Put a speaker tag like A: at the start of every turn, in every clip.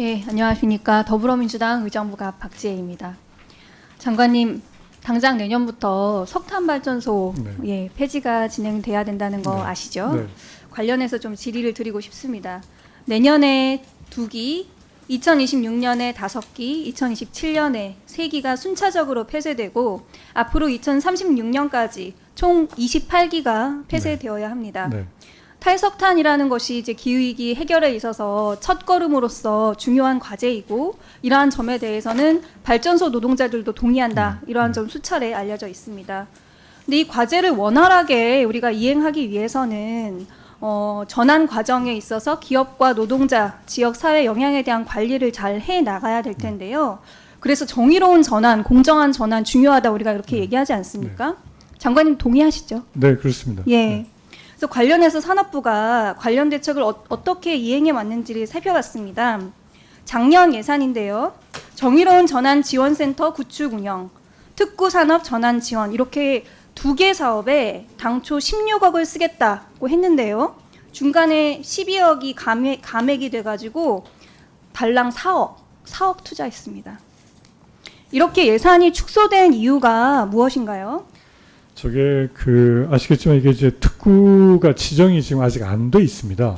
A: 예, 안녕하십니까. 더불어민주당 의정부갑 박지혜입니다. 장관님, 당장 내년부터 석탄 발전소
B: 네.
A: 예, 폐지가 진행돼야 된다는 거
B: 네.
A: 아시죠?
B: 네.
A: 관련해서 좀 질의를 드리고 싶습니다. 내년에 두 기, 2026년에 다섯 기, 2027년에 세 기가 순차적으로 폐쇄되고 앞으로 2036년까지 총 28기가 폐쇄되어야 합니다.
B: 네.
A: 탈석탄이라는 것이 이제 기후위기 해결에 있어서 첫 걸음으로서 중요한 과제이고 이러한 점에 대해서는 발전소 노동자들도 동의한다. 이러한 점 수차례 알려져 있습니다. 근데 이 과제를 원활하게 우리가 이행하기 위해서는 어, 전환 과정에 있어서 기업과 노동자, 지역 사회 영향에 대한 관리를 잘 해 나가야 될 텐데요. 그래서 정의로운 전환, 공정한 전환 중요하다 우리가 이렇게 얘기하지 않습니까? 장관님 동의하시죠?
B: 네, 그렇습니다.
A: 예.
B: 네.
A: 그래서 관련해서 산업부가 관련 대책을 어, 어떻게 이행해 왔는지를 살펴봤습니다. 작년 예산인데요. 정의로운 전환 지원센터 구축 운영, 특구 산업 전환 지원 이렇게 두 개 사업에 당초 16억을 쓰겠다고 했는데요. 중간에 12억이 감액, 감액이 돼가지고 달랑 4억, 4억 투자했습니다. 이렇게 예산이 축소된 이유가 무엇인가요?
B: 저게 그 아시겠지만 이게 이제 특구가 지정이 지금 아직 안 돼 있습니다.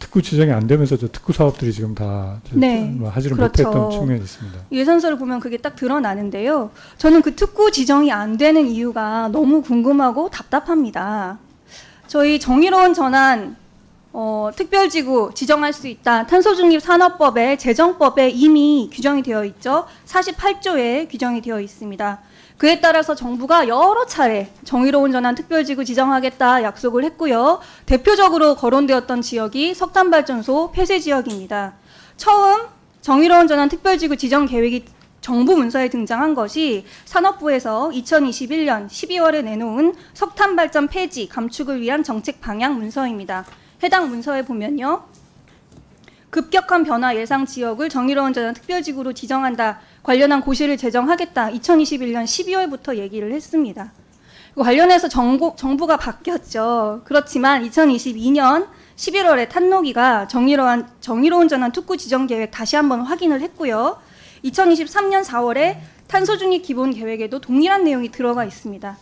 B: 특구 지정이 안 되면서 저 특구 사업들이 지금 다 저-
A: 네,
B: 뭐 하지를
A: 그렇죠.
B: 못했던 측면이 있습니다.
A: 예산서를 보면 그게 딱 드러나는데요. 저는 그 특구 지정이 안 되는 이유가 너무 궁금하고 답답합니다. 저희 정의로운 전환 어, 특별지구 지정할 수 있다. 탄소중립 산업법에 재정법에 이미 규정이 되어 있죠. 48조에 규정이 되어 있습니다. 그에 따라서 정부가 여러 차례 정의로운 전환 특별지구 지정하겠다 약속을 했고요. 대표적으로 거론되었던 지역이 석탄발전소 폐쇄 지역입니다. 처음 정의로운 전환 특별지구 지정 계획이 정부 문서에 등장한 것이 산업부에서 2021년 12월에 내놓은 석탄 발전 폐지 감축을 위한 정책 방향 문서입니다. 해당 문서에 보면요. 급격한 변화 예상 지역을 정의로운 전환 특별지구로 지정한다. 관련한 고시를 제정하겠다. 2021년 12월부터 얘기를 했습니다. 그 관련해서 정부, 정부가 바뀌었죠. 그렇지만 2022년 11월에 탄노기가 정의로운, 정의로운 전환 특구 지정 계획 다시 한번 확인을 했고요. 2023년 4월에 탄소중립 기본 계획에도 동일한 내용이 들어가 있습니다.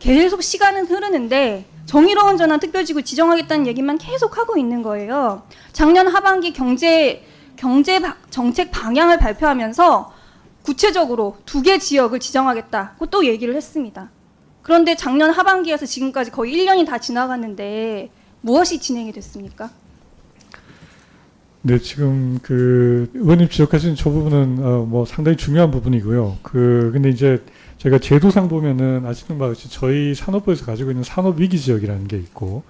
A: 계속 시간은 흐르는데 정의로운 전환 특별지구 지정하겠다는 얘기만 계속 하고 있는 거예요. 작년 하반기 경제 경제 바- 정책 방향을 발표하면서 구체적으로 두 개 지역을 지정하겠다고 또 얘기를 했습니다. 그런데 작년 하반기에서 지금까지 거의 1년이 다 지나갔는데 무엇이 진행이 됐습니까?
B: 네, 지금 그 의원님 지적하신 저 부분은 어, 뭐 상당히 중요한 부분이고요. 그 근데 이제 제가 제도상 보면은 아시는 바와 같이 저희 산업부에서 가지고 있는 산업 위기 지역이라는 게 있고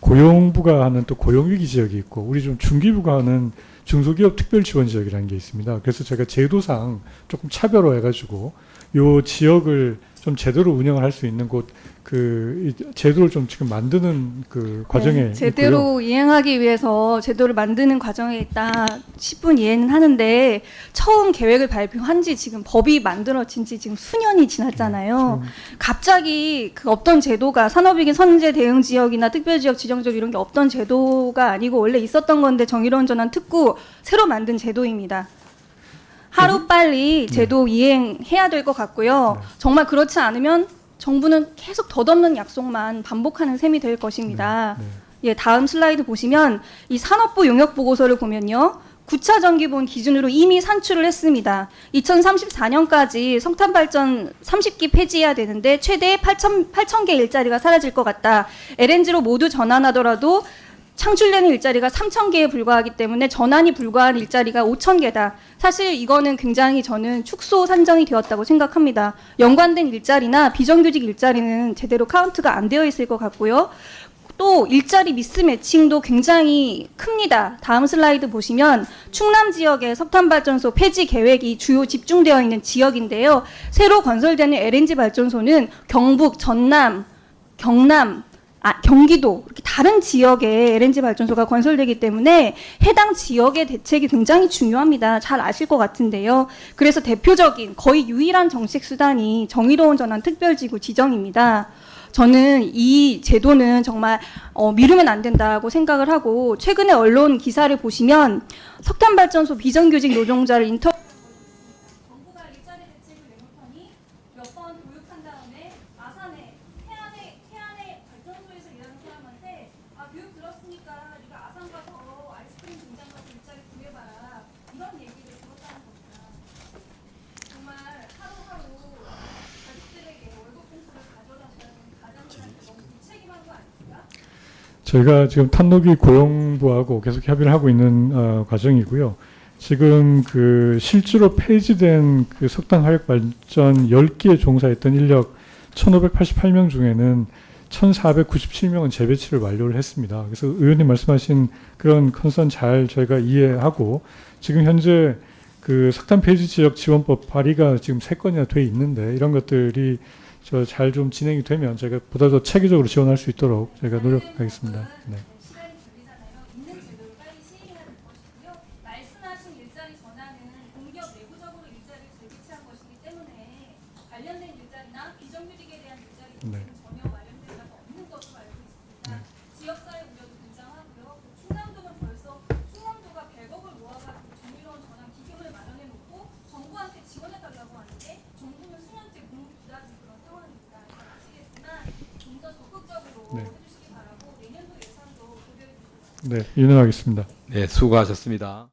B: 고용부가 하는 또 고용 위기 지역이 있고 우리 좀 중기부가 하는 중소기업 특별 지원 지역이라는 게 있습니다. 그래서 제가 제도상 조금 차별화 해가지고 요 지역을 좀 제대로 운영을 할 수 있는 곳 그 제도를 좀 지금 만드는 그 과정에
A: 네,
B: 있고요.
A: 제대로 이행하기 위해서 제도를 만드는 과정에 있다 10분 이해는 하는데 처음 계획을 발표한 지 지금 법이 만들어진 지 지금 수년이 지났잖아요.
B: 지금
A: 갑자기 그 없던 제도가 산업위기 선제 대응 지역이나 특별지역 지정적 이런 게 없던 제도가 아니고 원래 있었던 건데 정의로운 전환 특구 새로 만든 제도입니다. 하루 빨리 제도 이행해야 될 것 같고요.
B: 네.
A: 정말 그렇지 않으면 정부는 계속 덧없는 약속만 반복하는 셈이 될 것입니다.
B: 네.
A: 예, 다음 슬라이드 보시면 이 산업부 용역 보고서를 보면요. 9차 전기본 기준으로 이미 산출을 했습니다. 2034년까지 석탄 발전 30기 폐지해야 되는데 최대 8천 8천 개 일자리가 사라질 것 같다. LNG로 모두 전환하더라도 창출되는 일자리가 3천 개에 불과하기 때문에 전환이 불과한 일자리가 5천 개다. 사실 이거는 굉장히 저는 축소 산정이 되었다고 생각합니다. 연관된 일자리나 비정규직 일자리는 제대로 카운트가 안 되어 있을 것 같고요. 또 일자리 미스 매칭도 굉장히 큽니다. 다음 슬라이드 보시면 충남 지역의 석탄 발전소 폐지 계획이 주요 집중되어 있는 지역인데요. 새로 건설되는 LNG 발전소는 경북, 전남, 경남, 아, 경기도 다른 지역에 LNG 발전소가 건설되기 때문에 해당 지역의 대책이 굉장히 중요합니다. 잘 아실 것 같은데요. 그래서 대표적인 거의 유일한 정책 수단이 정의로운 전환 특별지구 지정입니다. 저는 이 제도는 정말 어, 미루면 안 된다고 생각을 하고 최근에 언론 기사를 보시면 석탄발전소 비정규직 노동자를 인터
B: 저희가 지금 탄노기 고용부하고 계속 협의를 하고 있는 어, 과정이고요. 지금 그 실제로 폐지된 그 석탄 화력 발전 10개 종사했던 인력 1,588명 중에는 1,497명은 재배치를 완료를 했습니다. 그래서 의원님 말씀하신 그런 컨선 잘 저희가 이해하고 지금 현재 그 석탄 폐지 지역 지원법 발의가 지금 세 건이나 돼 있는데 이런 것들이 저 잘 좀 진행이 되면 제가 보다 더 체계적으로 지원할 수 있도록 제가 노력하겠습니다. 네. 네. 네. 네. 네, 인용하겠습니다.
C: 네, 수고하셨습니다.